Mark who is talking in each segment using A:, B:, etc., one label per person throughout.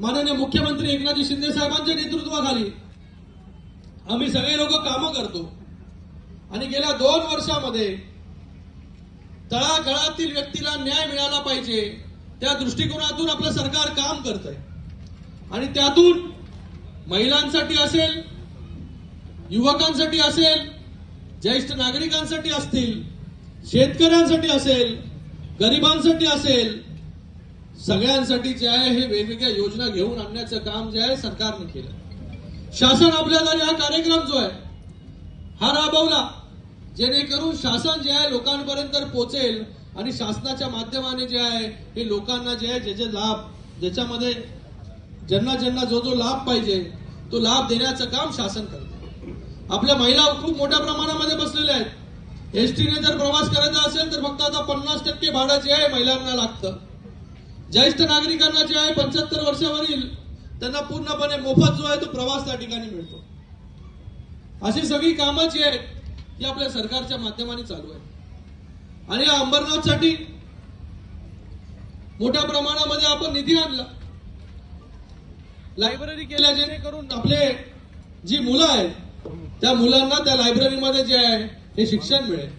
A: माननीय मुख्यमंत्री एकनाथ शिंदे साहेबांच्या नेतृत्वाखाली आम्ही सगळे लोक कामं करतो. आणि गेल्या दोन वर्षामध्ये तळागळातील व्यक्तीला न्याय मिळाला पाहिजे त्या दृष्टिकोनातून आपलं सरकार काम करत आहे आणि त्यातून महिलांसाठी असेल युवकांसाठी असेल ज्येष्ठ नागरिकांसाठी असतील शेतकऱ्यांसाठी असेल गरिबांसाठी असेल सगळ्यांसाठी जे आहे हे वेगवेगळ्या योजना घेऊन आणण्याचं काम जे आहे सरकारने केलं. शासन आपल्याला हा कार्यक्रम जो आहे हा राबवला. जेणेकरून शासन जे आहे लोकांपर्यंत पोहोचेल आणि शासनाच्या माध्यमाने जे आहे हे लोकांना जे आहे जे जे लाभ ज्याच्यामध्ये ज्यांना ज्यांना जो जो लाभ पाहिजे तो लाभ देण्याचं काम शासन करते. आपल्या महिला खूप मोठ्या प्रमाणामध्ये बसलेल्या आहेत. एसटीने जर प्रवास करायचा असेल तर फक्त आता पन्नास टक्के भाडं जे आहे महिलांना लागतं. ज्येष्ठ नागरिकांना जे आहे पंच्याहत्तर वर्षावरील त्यांना पूर्णपणे मोफत जो आहे तो प्रवास त्या ठिकाणी मिळतो. अशी सगळी कामं जी आहेत ती आपल्या सरकारच्या माध्यमाने चालू आहेत. आणि या अंबरनाथसाठी मोठ्या प्रमाणामध्ये आपण निधी आणला. लायब्ररी केल्या जेणेकरून आपले जी मुलं आहेत त्या मुलांना त्या लायब्ररीमध्ये जे आहे हे शिक्षण मिळेल.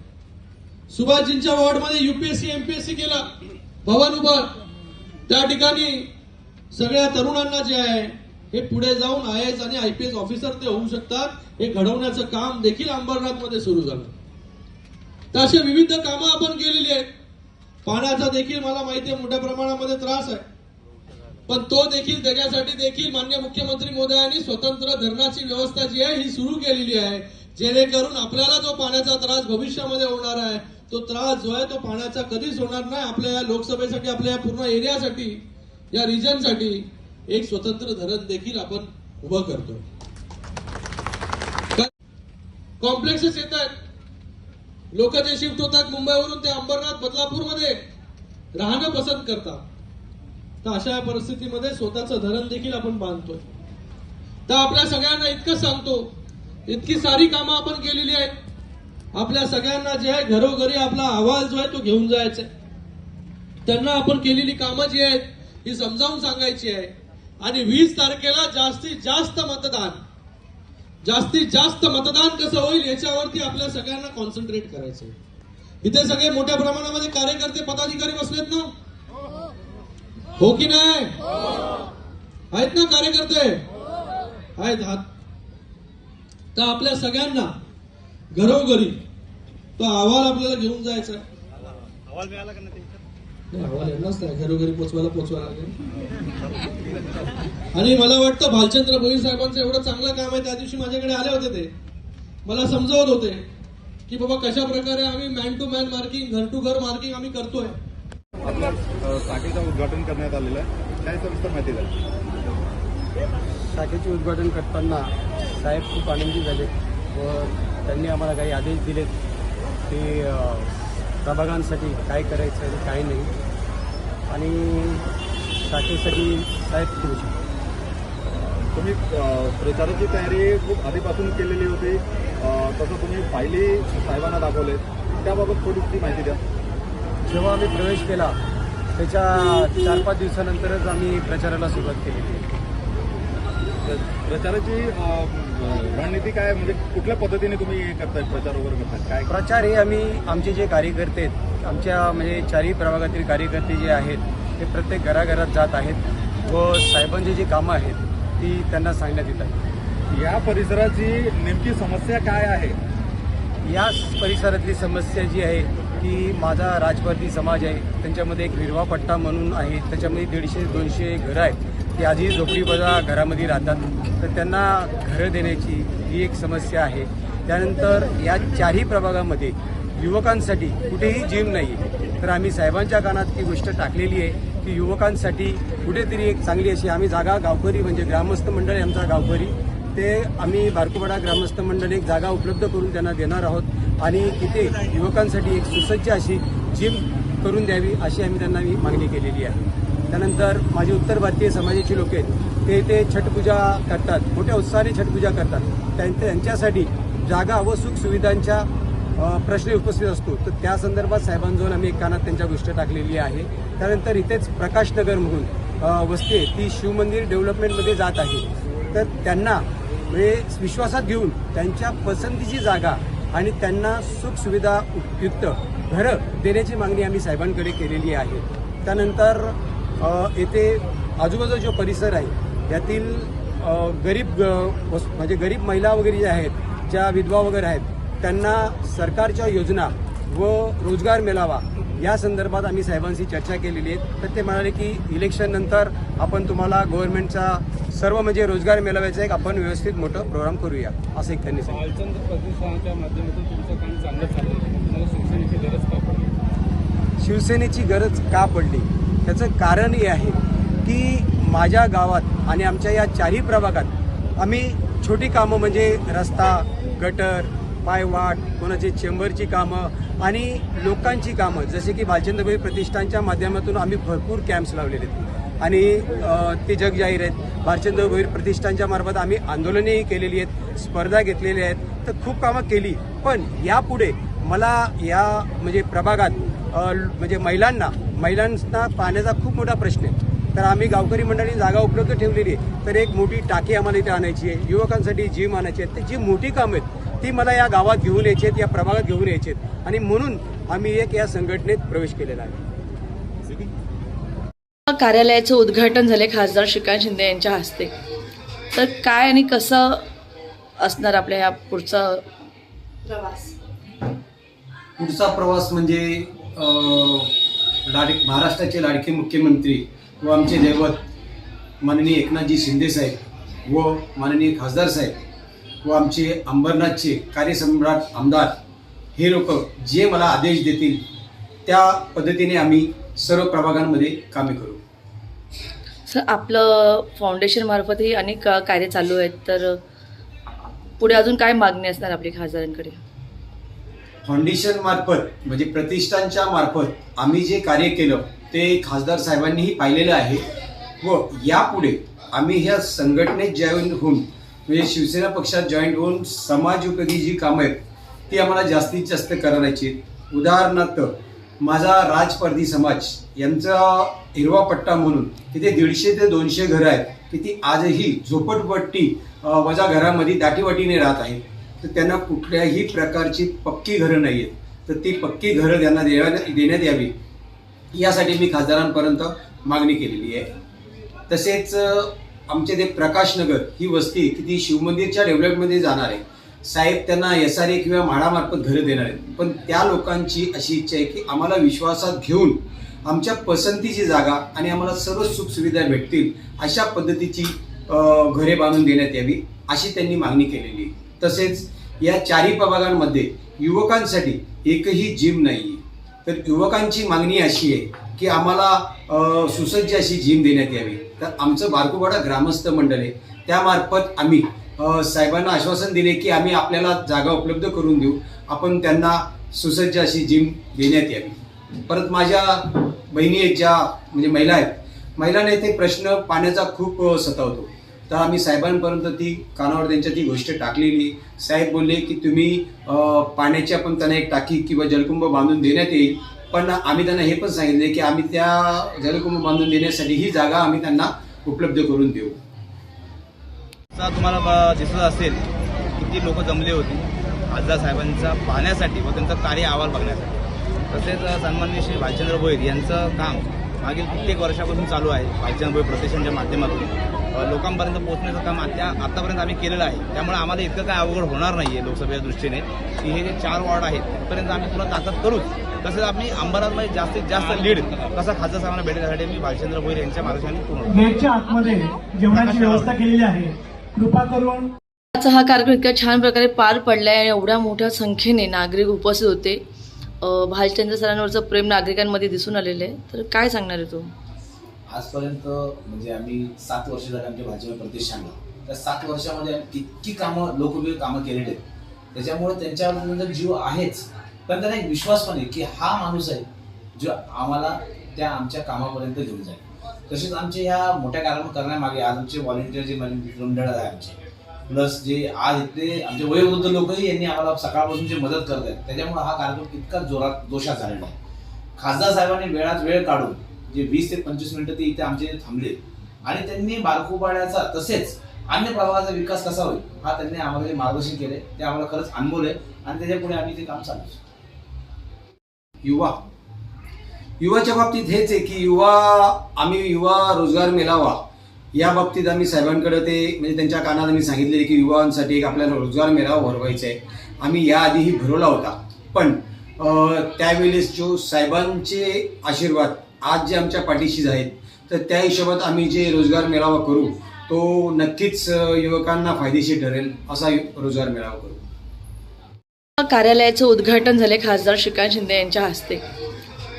A: सुभाषजींच्या वॉर्डमध्ये युपीएससी एमपीएससी केला. भवन त्या ठिकाणी सगळ्या तरुणांना जे आहे हे पुढे जाऊन आय एस आणि आय पी एस ऑफिसर ते होऊ शकतात. हे घडवण्याचं काम देखील अंबरनाथमध्ये सुरू झालं. तर असे विविध कामं आपण केलेली आहेत. पाण्याचा देखील मला माहिती आहे मोठ्या प्रमाणामध्ये त्रास आहे. पण तो देखील त्याच्यासाठी देखील मान्य मुख्यमंत्री मोदयांनी स्वतंत्र धरणाची व्यवस्था जी आहे ही सुरू केलेली आहे. जेणेकरून आपल्याला जो पाण्याचा त्रास भविष्यामध्ये होणार आहे तो त्रास जो आहे तो पाण्याचा कधीच होणार नाही. आपल्या या लोकसभेसाठी आपल्या या पूर्ण एरियासाठी या रिजनसाठी एक स्वतंत्र धरण देखील आपण उभं करतो कॉम्प्लेक्सेस येत आहेत. लोक जे शिफ्ट होतात मुंबईवरून ते अंबरनाथ बदलापूरमध्ये राहणं पसंत करतात. तर अशा परिस्थितीमध्ये स्वतःचं धरण देखील आपण बांधतोय. तर आपल्या सगळ्यांना इतकं सांगतो इतकी सारी कामं आपण केलेली आहेत. आपल्या सगळ्यांना जे आहे घरोघरी आपला अहवाल जो आहे तो घेऊन जायचा आहे. त्यांना आपण केलेली कामं जी आहेत ही समजावून सांगायची आहे. आणि वीस तारखेला जास्तीत जास्त मतदान जास्तीत जास्त मतदान कसं होईल याच्यावरती आपल्या सगळ्यांना कॉन्सन्ट्रेट करायचं आहे. इथे सगळे मोठ्या प्रमाणामध्ये कार्यकर्ते पदाधिकारी बसलेत ना? हो की नाही? आहेत ना कार्यकर्ते? आहेत हात. तर आपल्या सगळ्यांना घरोघरी. तो अहवाल आपल्याला घेऊन जायचा.
B: अहवाल मिळाला का नाही
A: अहवाल घरोघरी पोचवायला पोचवायला लागेल. आणि मला वाटतं भालचंद्र भोईर साहेबांचं एवढं चांगलं काम आहे त्या दिवशी माझ्याकडे आले होते ते. मला समजावत होते की बाबा कशा प्रकारे आम्ही मॅन टू मॅन मार्किंग घर टू घर मार्किंग आम्ही करतोय.
B: शाखेचं उद्घाटन करण्यात आलेलं आहे. काय सविस्तर माहिती द्या
C: शाखेचे उद्घाटन करताना साहेब खूप आनंदी झाले व त्यांनी आम्हाला काही आदेश दिलेत. की प्रभागांसाठी काय करायचं आणि काय नाही. आणि शाखेसाठी साहेब खुश आहेत.
B: तुम्ही प्रचाराची तयारी खूप आधीपासून केलेली होती. तसं तुम्ही फायली साहेबांना दाखवले त्याबाबत थोडीशी माहिती द्या.
C: जेव्हा आम्ही प्रवेश केला त्याच्या चार पाच दिवसानंतरच आम्ही प्रचाराला सुरुवात केली.
B: प्रचाराची रणनीती काय म्हणजे कुठल्या पद्धतीने तुम्ही हे करताय? प्रचार वगैरे करताय? काय?
C: प्रचार हे आम्ही आमचे जे कार्यकर्ते आहेत आमच्या म्हणजे चारही प्रभागातील कार्यकर्ते जे आहेत ते प्रत्येक घराघरात जात आहेत व साहेबांची जी कामं आहेत ती त्यांना सांगण्यात येत आहेत.
B: या परिसराची नेमकी समस्या काय आहे?
C: या परिसरातली समस्या जी आहे की माझा राजभारती समाज आहे. त्यांच्यामध्ये एक हिरवा पट्टा म्हणून आहे. त्याच्यामध्ये दीडशे दोनशे घरं आहेत. की आधी झोपडीपदा घरामध्ये राहतात. तर त्यांना घरं देण्याची ही एक समस्या आहे. त्यानंतर या चारही प्रभागामध्ये युवकांसाठी कुठेही जिम नाही. आहे तर आम्ही साहेबांच्या कानात ही गोष्ट टाकलेली आहे की युवकांसाठी कुठेतरी एक चांगली अशी आम्ही जागा गावकरी म्हणजे ग्रामस्थ मंडळ आमचा गावकरी. ते आम्ही बारकुपाडा ग्रामस्थ मंडळ एक जागा उपलब्ध करून त्यांना देणार आहोत आणि तिथे युवकांसाठी एक सुसज्ज अशी जिम करून द्यावी अशी आम्ही त्यांना मागणी केलेली आहे. त्यानंतर माझी उत्तर भारतीय समाजाची लोक आहेत ते ते छटपूजा करतात मोठ्या उत्साहाने छटपूजा करतात. त्यां- त्यांच्यासाठी जागा व सुखसुविधांच्या
D: प्रश्न उपस्थित असतो. तर त्या संदर्भात साहेबांजवळ आम्ही एक कानात त्यांच्या गोष्ट टाकलेली आहे. त्यानंतर इथेच प्रकाशनगर म्हणून वस्ती आहे. ती शिवमंदिर डेव्हलपमेंटमध्ये जात आहे. तर त्यांना म्हणजे विश्वासात घेऊन त्यांच्या पसंतीची जागा आणि त्यांना सुखसुविधा उपयुक्त घरं देण्याची मागणी आम्ही साहेबांकडे केलेली आहे. त्यानंतर येथे आजूबाजूचा जो परिसर आहे यातील गरीब म्हणजे गरीब महिला वगैरे ज्या आहेत ज्या विधवा वगैरे आहेत त्यांना सरकारच्या योजना व रोजगार मिळावा या संदर्भात आम्ही साहेबांशी चर्चा केलेली आहे. तर ते म्हणाले की इलेक्शन नंतर आपण तुम्हाला गव्हर्नमेंटचा सर्व म्हणजे रोजगार मिळावायचा एक आपण व्यवस्थित मोठं प्रोग्राम करूया असं एक त्यांनी सांगितलं. शिवसेनेची गरज का पडली? त्याचं कारण हे आहे की माझ्या गावात आणि आमच्या या चारही प्रभागात आम्ही छोटी कामं म्हणजे रस्ता गटर पायवाट कोणाची चेंबरची कामं आणि लोकांची कामं जसे की भालचंद्रभाई प्रतिष्ठानच्या माध्यमातून आम्ही भरपूर कॅम्प्स लावलेले आहेत. आणि ते जग जाहीर आहेत. भालचंद्रभाई प्रतिष्ठानच्या मार्फत आम्ही आंदोलनेही केलेली आहेत स्पर्धा घेतलेल्या आहेत. तर खूप कामं केली. पण यापुढे मला या म्हणजे प्रभागात म्हणजे महिलांना महिलांना पाण्याचा खूप मोठा प्रश्न आहे. तर आम्ही गावकरी मंडळी जागा उपलब्ध ठेवलेली आहे. तर एक मोठी टाकी आम्हाला इथे आणायची आहे. युवकांसाठी जिम आणायची आहे. तर जी मोठी कामं आहेत ती मला या गावात घेऊन यायची आहेत या प्रभागात घेऊन यायची आहेत. आणि म्हणून आम्ही एक या संघटनेत प्रवेश केलेला आहे.
E: कार्यालयाचं उद्घाटन झाले खासदार श्रीकांत शिंदे यांच्या हस्ते. तर काय आणि कसं असणार आपल्या ह्या पुढचा प्रवास
C: पुढचा प्रवास म्हणजे लाड महाराष्ट्राचे लाडके मुख्यमंत्री व आमचे दैवत माननीय एकनाथजी शिंदे साहेब व माननीय खासदार साहेब व आमचे अंबरनाथचे कार्यसम्राट आमदार हे लोक जे मला आदेश देतील त्या पद्धतीने आम्ही सर्व प्रभागांमध्ये कामे करू.
E: सर आपलं फाउंडेशन मार्फतही अनेक कार्य चालू आहेत तर पुढे अजून काय मागणी असणार आपली खासदारांकडे?
C: फाउंडेशन मार्फत म्हणजे प्रतिष्ठानच्या मार्फत आम्ही जे कार्य केलं ते खासदार साहेबांनीही पाहिलेलं आहे व यापुढे आम्ही ह्या संघटनेत जॉईन होऊन म्हणजे शिवसेना पक्षात जॉईन होऊन समाजोपयोगी जी कामं आहेत ती आम्हाला जास्तीत जास्त करायची आहेत. उदाहरणार्थ माझा राजपर्दी समाज यांचा हिरवा पट्टा म्हणून तिथे दीडशे ते दोनशे घरं आहेत की ती आजही झोपटपट्टी माझ्या वजा घरामध्ये दाटीवाटीने राहत आहेत तर त्यांना कुठल्याही प्रकारची पक्की घरं नाही आहेत तर ती पक्की घरं त्यांना देण्यात देण्यात यावी. यासाठी मी खासदारांपर्यंत मागणी केलेली आहे. तसेच आमचे ते प्रकाशनगर ही वस्ती की ती शिवमंदिरच्या डेव्हलपमध्ये जाणार आहे. साहेब त्यांना एस आर ए किंवा म्हाडामार्फत घरं देणार आहेत. पण त्या लोकांची अशी इच्छा आहे की आम्हाला विश्वासात घेऊन आमच्या पसंतीची जागा आणि आम्हाला सर्व सुखसुविधा भेटतील अशा पद्धतीची घरे बांधून देण्यात यावी अशी त्यांनी मागणी केलेली आहे. तसेच या चारही प्रभागांमध्ये युवकांसाठी एकही जिम नाही तर युवकांची मागणी अशी आहे की आम्हाला सुसज्ज अशी जिम देण्यात यावी. तर आमचं बारकोवाडा ग्रामस्थ मंडळ आहे. त्यामार्फत आम्ही साहेबांना आश्वासन दिले की आम्ही आपल्याला जागा उपलब्ध करून देऊ. आपण त्यांना सुसज्ज अशी जिम देण्यात यावी. परत माझ्या बहिणी आहेत ज्या म्हणजे महिला आहेत. महिलांना इथे प्रश्न पाण्याचा खूप सतावतो. तर आम्ही साहेबांपर्यंत ती कानावर त्यांच्या ती गोष्ट टाकलेली. साहेब बोलले की तुम्ही पाण्याच्या पण त्यांना एक टाकी किंवा जलकुंभ बांधून देण्यात येईल. पण आम्ही त्यांना हे पण सांगितले की आम्ही त्या जलकुंभ बांधून देण्यासाठी ही जागा आम्ही त्यांना उपलब्ध करून देऊ.
F: चा तुम्हाला दिसत असेल किती लोक जमले होती खासदार साहेबांचा पाहण्यासाठी व त्यांचा कार्य अहवाल बघण्यासाठी. तसेच सन्मान्य श्री भालचंद्र भोईर यांचं काम मागील कित्येक वर्षापासून चालू आहे भालचंद्र भोईर प्रतिष्ठानच्या माध्यमातून. लोकांपर्यंत पोहोचण्याचं काम आता आतापर्यंत आम्ही केलेलं आहे. त्यामुळे आम्हाला इतकं काय अवघड होणार नाही आहे लोकसभेच्या दृष्टीने. की हे जे चार वॉर्ड आहेत तिथपर्यंत आम्ही पुन्हा ताकद करूच. तसेच आम्ही अंबरनाथमध्ये जास्तीत जास्त लीड कसा खासदार साहेबांना भेटण्यासाठी मी भालचंद्र भोईर यांच्या मार्गदर्शनाने.
G: गेटच्या आतमध्ये जेवणाची व्यवस्था केलेली आहे. कृपा करून
E: आजचा हा कार्यक्रम इतक्या छान प्रकारे पार पडलाय आणि एवढ्या मोठ्या संख्येने नागरिक उपस्थित होते. भालचंद्र सरांवरचं प्रेम नागरिकांमध्ये दिसून आलेलं आहे. तर काय सांगणार आहे तू?
H: आजपर्यंत म्हणजे आम्ही सात वर्ष झाले आमच्या भाजपा प्रतिष्ठानला. त्या सात वर्षामध्ये आम्ही इतकी कामं लोकप्रिय कामं केलेली आहेत. त्याच्यामुळे त्यांच्याबद्दल म्हणजे जीव आहेच. पण त्यांना एक विश्वास पण आहे की हा माणूस आहे जो आम्हाला त्या आमच्या कामापर्यंत घेऊन जाईल. तसेच आमचे ह्या मोठ्या कार्यक्रम करण्यामागे आज आमचे व्हॉलेंटियर जे म्हणजे मंडळ आहे आमचे प्लस जे आज इथले आमचे वयोवृद्ध लोकही यांनी आम्हाला सकाळपासून जे मदत करत आहेत त्याच्यामुळे हा कार्यक्रम इतका जोरात जोशात झालेला आहे. खासदार साहेबांनी वेळात वेळ काढून जे वीस ते पंचवीस मिनिटं ते इथे आमचे थांबले. आणि त्यांनी बारकुपाड्याचा तसेच अन्य प्रभागाचा विकास कसा होईल हा त्यांनी आम्हाला जे मार्गदर्शन केले. ते आम्हाला खरंच अनमोल आहे आणि त्याच्या पुढे आम्ही ते काम चालू
C: युवा. युवाच्या बाबतीत हेच आहे की युवा आम्ही युवा रोजगार मिळावा या बाबतीत आम्ही साहेबांकडे ते म्हणजे त्यांच्या कानात आम्ही सांगितले की युवांसाठी एक आपल्याला रोजगार मेळावा भरवायचा आहे. आम्ही याआधीही भरवला होता. पण त्यावेळेस जो साहेबांचे आशीर्वाद आज जे आमच्या पाठीशी आहेत तर त्या हिशोबात आम्ही जे रोजगार मेळावा करू तो नक्कीच युवकांना फायदेशीर ठरेल असा रोजगार मेळावा करू.
E: कार्यालयाचं उद्घाटन झाले खासदार श्रीकांत शिंदे यांच्या हस्ते.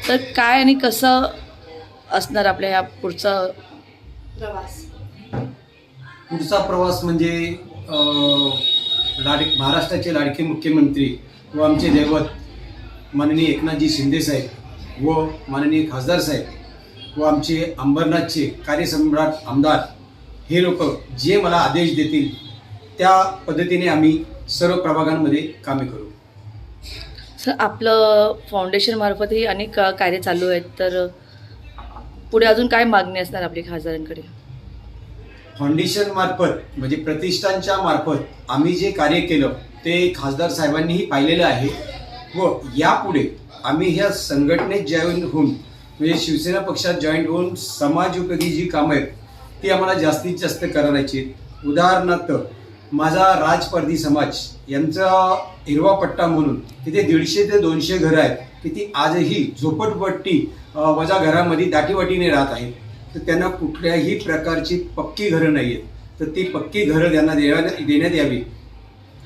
E: तर काय आणि कसं असणार आपल्या ह्या पुढचा प्रवास?
C: पुढचा प्रवास म्हणजे लाड महाराष्ट्राचे लाडके मुख्यमंत्री व आमचे दैवत माननीय एकनाथजी शिंदे साहेब व माननीय खासदार साहेब व आमचे अंबरनाथचे कार्यसम्राट आमदार हे लोक जे मला आदेश देतील त्या पद्धतीने आम्ही सर्व प्रभागांमध्ये कामे करू.
E: सर आपलं फाउंडेशन मार्फतही अनेक कार्य चालू आहेत तर पुढे अजून काय मागणी असणार आपली खासदारांकडे?
C: फाउंडेशन मार्फत म्हणजे प्रतिष्ठानच्या मार्फत आम्ही जे कार्य केलं ते खासदार साहेबांनीही पाहिलेलं आहे व यापुढे आम्ही ह्या संघटनेत जॉईन होऊन म्हणजे शिवसेना पक्षात जॉईन होऊन समाजोपयोगी जी कामं आहेत ती आम्हाला जास्तीत जास्त करायची आहेत. उदाहरणार्थ माझा राजपर्दी समाज यांचा हिरवा पट्टा म्हणून तिथे दीडशे ते दोनशे घरं आहेत की ती आजही झोपटपट्टी माझ्या वजा घरामध्ये दाटीवाटीने राहत आहेत. तर त्यांना कुठल्याही प्रकारची पक्की घरं नाही आहेत. तर ती पक्की घरं त्यांना देण्यात देण्यात यावी.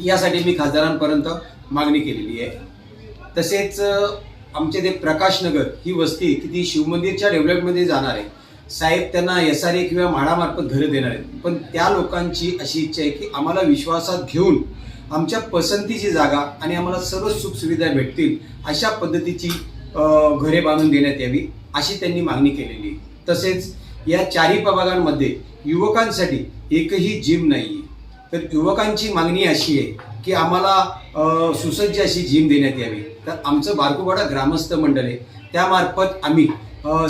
C: यासाठी मी खासदारांपर्यंत मागणी केलेली आहे. तसेच आमचे ते प्रकाशनगर ही वस्ती की ती शिवमंदिरच्या डेव्हलपमध्ये जाणार आहे. साहेब त्यांना एस आर ए किंवा म्हाडामार्फत घरं देणार आहेत. पण त्या लोकांची अशी इच्छा आहे की आम्हाला विश्वासात घेऊन आमच्या पसंतीची जागा आणि आम्हाला सर्व सुखसुविधा भेटतील अशा पद्धतीची घरे बांधून देण्यात यावी अशी त्यांनी मागणी केलेली आहे. तसेच या चारही प्रभागांमध्ये युवकांसाठी एकही जिम नाही आहे तर युवकांची मागणी अशी आहे की आम्हाला सुसज्ज अशी जिम देण्यात यावी. तर आमचं बारकुवाडा ग्रामस्थ मंडळ आहे त्यामार्फत आम्ही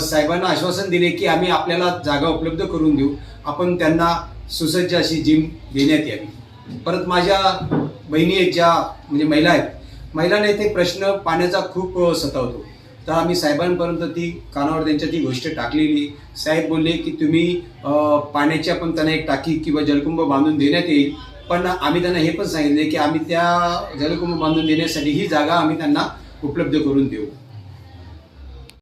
C: साहेबांना आश्वासन दिले की आम्ही आपल्याला जागा उपलब्ध करून देऊ. आपण त्यांना सुसज्ज अशी जिम देण्यात यावी. परत माझ्या बहिणी आहेत ज्या म्हणजे महिला आहेत. महिलांना ते प्रश्न पाण्याचा खूप सतावतो तर आम्ही साहेबांपर्यंत ती कानावर त्यांच्या ती गोष्ट टाकलेली. साहेब बोलले की तुम्ही पाण्याची आपण त्यांना एक टाकी किंवा जलकुंभ बांधून देण्यात येईल. पण आम्ही त्यांना हे पण सांगितले की आम्ही त्या जलकुंभ बांधून देण्यासाठी ही जागा आम्ही त्यांना उपलब्ध करून देऊ.